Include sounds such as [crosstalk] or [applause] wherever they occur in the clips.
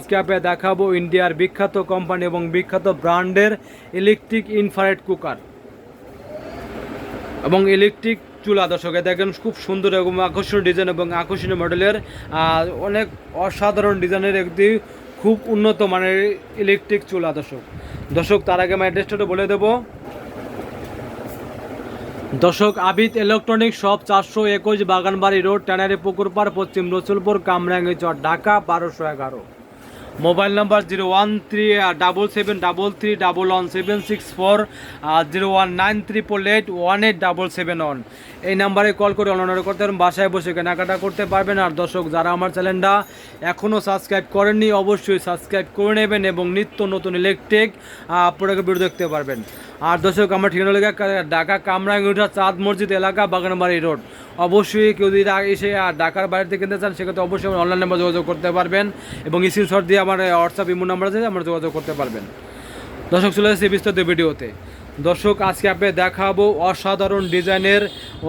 আজকে দেখাবো ইন্ডিয়ার বিখ্যাত কোম্পানি এবং বিখ্যাত ব্র্যান্ডের ইলেকট্রিক ইনফ্রারেড কুকার এবং ইলেকট্রিক চুলা। দর্শকে দেখেন, খুব সুন্দর এবং আকর্ষণীয় ডিজাইন এবং আকর্ষণীয় মডেলের অনেক অসাধারণ ডিজাইনের একটি খুব উন্নত মানের ইলেকট্রিক চুলা। দর্শক দর্শক, তার আগে আমি অ্যাড্রেসটা বলে দেবো। দর্শক, আবিদ ইলেকট্রনিক শপ চারশো একুশ বাগানবাড়ি রোড, ট্যানারি পুকুরপাড়, পশ্চিম রসুলপুর, কামরাঙ্গি চর, ঢাকা, বারোশো এগারো। Mobile number zero one three double seven, double three, double one, seven, six, four zero one, nine triple eight, one eight, double seven, one. এই নাম্বারে কল করে অনলাইনে করতে পারেন, বাসায় বসে কেনাকাটা করতে পারবেন। আর দর্শক, যারা আমার চ্যানেলটা এখনও সাবস্ক্রাইব করেননি, অবশ্যই সাবস্ক্রাইব করে নেবেন এবং নিত্য নতুন ইলেকট্রিক প্রোডাক্ট ভিডিও দেখতে পারবেন। আর দর্শক, আমার ঠিকানা লেগে ঢাকা কামরাঙ্গিউঠা চাঁদ মসজিদ এলাকা বাগানবাড়ি রোড। অবশ্যই কেউ যদি এসে আর ঢাকার বাইরে কিনতে চান, সেক্ষেত্রে অবশ্যই আমার অনলাইন নাম্বার যোগাযোগ করতে পারবেন এবং স্ক্রিনশট দিয়ে আমার হোয়াটসঅ্যাপ ইমো নাম্বার আছে, আমরা যোগাযোগ করতে পারবেন। দর্শক, চলে এসেছি বিস্তারিত ভিডিওতে। দর্শক, আজকে আপনি দেখাবো অসাধারণ ডিজাইনের,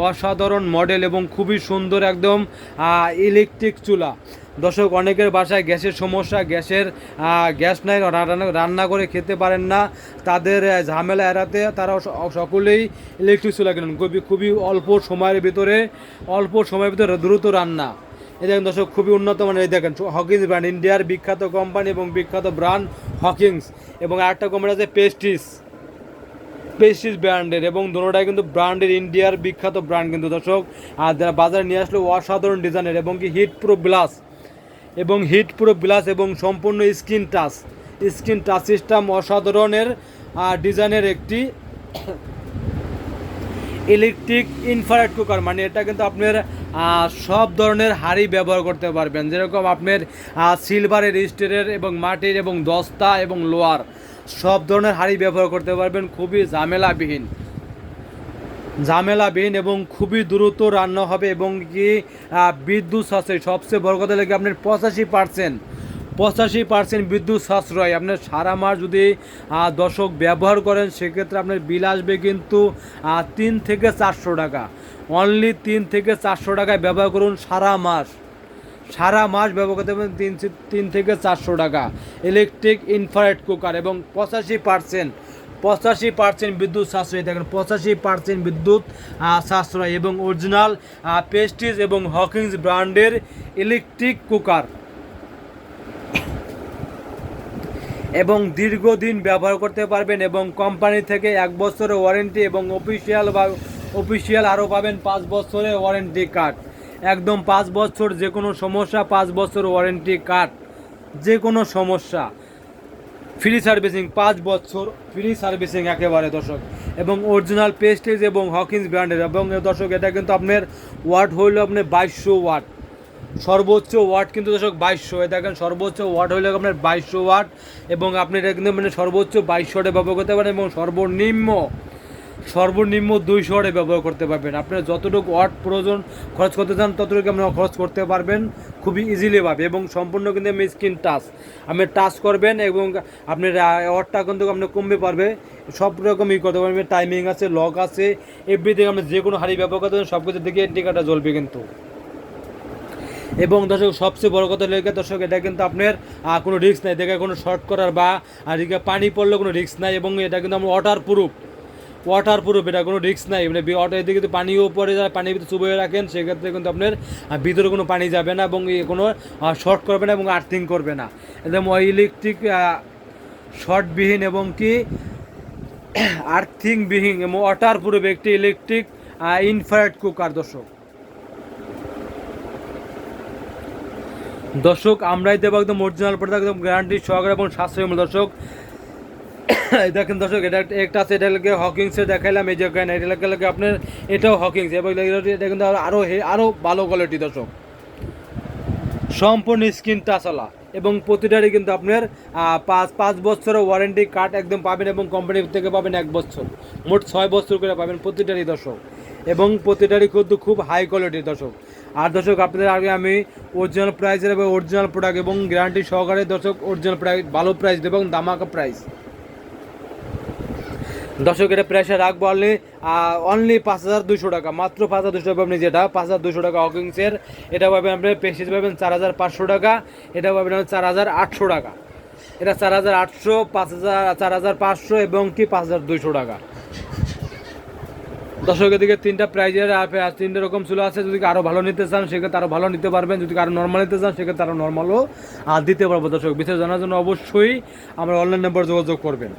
অসাধারণ মডেল এবং খুবই সুন্দর একদম ইলেকট্রিক চুলা। দর্শক, অনেকের বাসায় গ্যাসের সমস্যা, গ্যাসের গ্যাস নাই, রান্না করে খেতে পারেন না। তাদের ঝামেলা এড়াতে তারা সকলেই ইলেকট্রিক চুলা কেনেন। খুবই খুবই অল্প সময়ের ভিতরে, অল্প সময়ের ভিতরে দ্রুত রান্না। এই দেখেন দর্শক, খুবই উন্নত মানের, এই দেখেন হকিংস ব্র্যান্ড ইন্ডিয়ার বিখ্যাত কোম্পানি এবং বিখ্যাত ব্র্যান্ড হকিংস এবং আরেকটা কোম্পানি আছে পেস্টিস পেস্টিস ব্র্যান্ডের এবং দোনোটাই কিন্তু ব্র্যান্ডের ইন্ডিয়ার বিখ্যাত ব্র্যান্ড কিন্তু দর্শক। আর যারা বাজারে নিয়ে আসলো, অসাধারণ ডিজাইনের এবং কি হিট প্রুফ গ্লাস এবং হিট প্রুফ গ্লাস এবং সম্পূর্ণ screen touch screen touch system অসাধারণের ডিজাইনের একটি ইলেকট্রিক ইনফ্রারেড কুকার মানে এটা কিন্তু আপনার সব ধরনের হাঁড়ি ব্যবহার করতে পারবেন। যেরকম আপনার সিলভারের স্টিলের এবং মাটির এবং দস্তা এবং লোয়ার। সব ধরনের হাঁড়ি ব্যবহার করতে পারবেন, খুবই ঝামেলাবিহীন। ঝামেলাবিহীন এবং খুবই দ্রুত রান্না হবে এবং কি বিদ্যুৎ সাশ্রয় সবচেয়ে বড় কথা লেগে আপনার পঁচাশি পার্সেন্ট পঁচাশি পার্সেন্ট বিদ্যুৎ সাশ্রয়। আপনার সারা মাস যদি দশক ব্যবহার করেন, সেক্ষেত্রে আপনার বিল আসবে কিন্তু তিন থেকে চারশো টাকা। অনলি তিন থেকে চারশো টাকায় ব্যবহার করুন সারা মাস। সারা মাস ব্যবহার করতে পারবেন তিন তিন থেকে চারশো টাকা। ইলেকট্রিক ইনফ্রারেড কুকার এবং পঁচাশি পার্সেন্ট পঁচাশি পার্সেন্ট বিদ্যুৎ সাশ্রয়। দেখেন, পঁচাশি পার্সেন্ট বিদ্যুৎ সাশ্রয় এবং অরিজিনাল পেস্টিজ এবং হকিংস ব্র্যান্ডের ইলেকট্রিক কুকার এবং দীর্ঘদিন ব্যবহার করতে পারবেন এবং কোম্পানি থেকে এক বছরের ওয়ারেন্টি এবং অফিসিয়াল বা অফিসিয়াল আরও পাবেন পাঁচ বছরের ওয়ারেন্টি কার্ড একদম পাঁচ বছর যে কোনো সমস্যা, পাঁচ বছর ওয়ারেন্টি কার্ড যে কোনো সমস্যা। ফ্রি সার্ভিসিং পাঁচ বছর ফ্রি সার্ভিসিং একেবারে দর্শক। এবং অরিজিনাল পেস্টেজ এবং হকিন্স ব্র্যান্ডের এবং দর্শক, এটা কিন্তু আপনার ওয়াট হইল আপনার বাইশশো ওয়াট সর্বোচ্চ ওয়াট কিন্তু দর্শক বাইশশো। এ দেখেন, সর্বোচ্চ ওয়াট হইলে আপনার বাইশশো ওয়াট এবং আপনি এটা কিন্তু মানে সর্বোচ্চ বাইশশো ওয়াটে ব্যবহার করতে পারেন এবং সর্বনিম্ন সর্বনিম্ন দুইশো ওয়াটে ব্যবহার করতে পারবেন। আপনার যতটুকু ওয়াট প্রয়োজন খরচ করতে চান, ততটুকু আপনারা খরচ করতে পারবেন খুবই ইজিলি ভাবে এবং সম্পূর্ণ কিন্তু আমি স্ক্রিন টাচ আপনি টাচ করবেন এবং আপনার ওয়াটটা কিন্তু আপনি কমবে পারবে। সব রকমই করতে পারবেন। টাইমিং আছে লক আছে এভরিথিং আপনি যে কোনো হাড়ি ব্যবহার করতে পারেন সব কিছু দেখে টিকাটা জ্বলবে কিন্তু। এবং দর্শক, সবচেয়ে বড় কথা লেগে দর্শক, এটা কিন্তু আপনার কোনো রিস্ক নাই। দেখে কোনো শর্ট করার বা, আর পানি পড়লে কোনো রিস্ক নাই এবং এটা কিন্তু আমরা ওয়াটার প্রুফ ওয়াটার প্রুফ এটা কোনো রিস্ক নাই। মানে এদিকে যদি পানিও পড়ে যায়, পানির ভিতরে চুবিয়ে রাখেন, সেক্ষেত্রে কিন্তু আপনার ভিতরে কোনো পানি যাবে না এবং কোনো শর্ট করবে না এবং আর্থিং করবে না। একদম ইলেকট্রিক শর্টবিহীন এবং কি [coughs] আর্থিংবিহীন এবং ওয়াটার প্রুফ একটি ইলেকট্রিক ইনফ্রারেড কুকার দর্শক। দর্শক, আমরাই দেবো একদম অরিজিনাল প্রোডাক্ট একদম গ্যারান্টি সহকারে এবং সাশ্রয় দর্শক [laughs] দেখেন দর্শক, এটা একটা- আছে, এটা লাগে হকিংসে দেখাইলাম, এই জায়গায় না এটা লাগে আপনার, এটাও হকিংস এবং এটা কিন্তু আরও আরও ভালো কোয়ালিটি দর্শক। সম্পূর্ণ স্ক্রিন টাচওয়ালা এবং প্রতিটারই কিন্তু আপনার পাঁচ পাঁচ বছরের ওয়ারেন্টি কার্ড একদম পাবেন এবং কোম্পানি থেকে পাবেন এক বছর। মোট ছয় বছর করে পাবেন প্রতিটারই দর্শক। এবং প্রতিটারই কিন্তু খুব হাই কোয়ালিটির দর্শক। আর দর্শক, আপনাদের আগে আমি অরিজিনাল প্রাইসের এবং অরিজিনাল প্রোডাক্ট এবং গ্যারান্টি সহকারে দর্শক অরিজিনাল প্রাইস ভালো প্রাইস দেবো এবং দামাকা প্রাইস দর্শক এটা প্রেশার রাখব অনলি অনলি পাঁচ হাজার দুশো টাকা, মাত্র পাঁচ হাজার দুশো টাকা আপনি যেটা, পাঁচ হাজার দুশো টাকা হকিংসের এটা পাবেন আপনি পেসিস পাবেন চার হাজার পাঁচশো টাকা, এটা পাবেন চার হাজার আটশো টাকা। এটা চার হাজার আটশো, পাঁচ হাজার, চার হাজার পাঁচশো এবং কি পাঁচ হাজার দুইশো টাকা। দর্শকের দিকে তিনটা প্রাইজের তিনটে রকম চুলো আছে, যদি আরও ভালো নিতে চান, সেক্ষেত্রে আরও ভালো নিতে পারবেন, যদি আরও নর্মাল নিতে চান, সেক্ষেত্রে আরও নর্মালও দিতে পারব দর্শক। বিশেষ জানার জন্য অবশ্যই আমার অনলাইন নাম্বার যোগাযোগ করবেন।